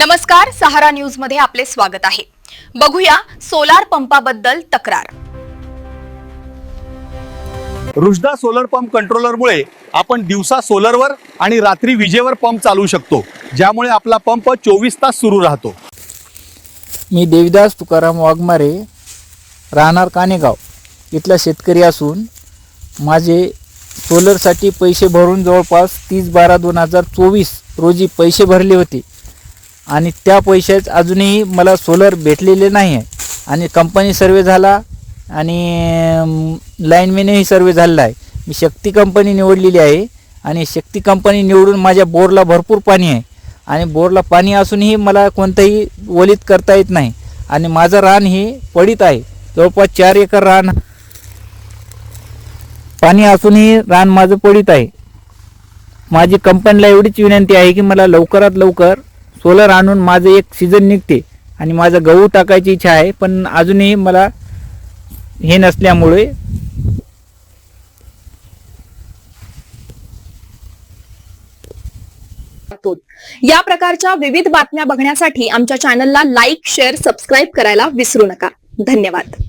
नमस्कार सहारा न्यूजमध्ये आपले स्वागत आहे. बघूया सोलार पंपाबद्दल तक्रार. रुजदा सोलर पंप कंट्रोलरमुळे आपण दिवसा सोलरवर आणि रात्री विजेवर पंप चालवू शकतो ज्यामुळे आपला पंप चोवीस तास सुरू राहतो. मी देविदास तुकाराम वाघमारे राहणार कानेगाव. इथला शेतकरी असून माझे सोलरसाठी पैसे भरून जवळपास तीस बारा दोन हजार चोवीस रोजी पैसे भरले होते. आणि त्या पैशाच अजूनही मला सोलर भेटलेले नाही आहे. आणि कंपनी सर्वे झाला आणि लाईनमॅनही सर्वे झालेला आहे. मी शक्ती कंपनी निवडलेली आहे आणि शक्ती कंपनी निवडून माझ्या बोरला भरपूर पाणी आहे. आणि बोरला पाणी असूनही मला कोणतंही ओलीत करता येत नाही. आणि माझं रान हे पडीत आहे. जवळपास चार एकर रान पाणी असूनही रान माझं पडीत आहे. माझी कंपनीला एवढीच विनंती आहे की मला लवकरात लवकर सोलर आणून माझं एक सीझन निघते. आणि माझं गहू टाकायची इच्छा आहे पण अजूनही मला हे नसल्यामुळे या प्रकारच्या विविध बातम्या बघण्यासाठी आमच्या चॅनलला लाईक शेअर सबस्क्राईब करायला विसरू नका. धन्यवाद.